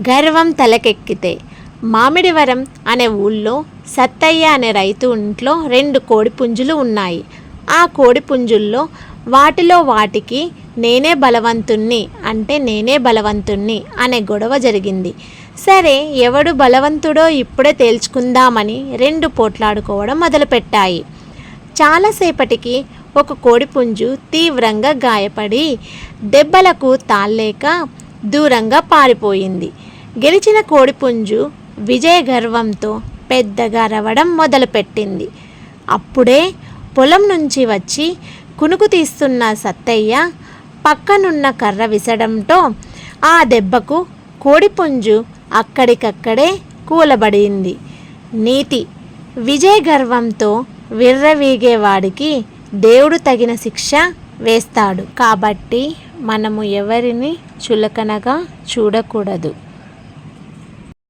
గర్వం తలకెక్కితే. మామిడివరం అనే ఊళ్ళో సత్తయ్య అనే రైతు ఇంట్లో రెండు కోడి పుంజులు ఉన్నాయి. ఆ కోడి పుంజుల్లో వాటిలో వాటికి నేనే బలవంతుణ్ణి అంటే నేనే బలవంతుణ్ణి అనే గొడవ జరిగింది. సరే ఎవడు బలవంతుడో ఇప్పుడే తేల్చుకుందామని రెండు పోట్లాడుకోవడం మొదలుపెట్టాయి. చాలాసేపటికి ఒక కోడిపుంజు తీవ్రంగా గాయపడి దెబ్బలకు తాళ్ళేక దూరంగా పారిపోయింది. గెలిచిన కోడిపుంజు విజయ గర్వంతో పెద్దగా రవడం మొదలుపెట్టింది. అప్పుడే పొలం నుంచి వచ్చి కునుకు తీస్తున్న సత్తయ్య పక్కనున్న కర్ర విసడంతో ఆ దెబ్బకు కోడిపుంజు అక్కడికక్కడే కూలబడింది. నీతి విజయ గర్వంతో విర్రవీగేవాడికి దేవుడు తగిన శిక్ష వేస్తాడు. కాబట్టి మనము ఎవరిని చులకనగా చూడకూడదు.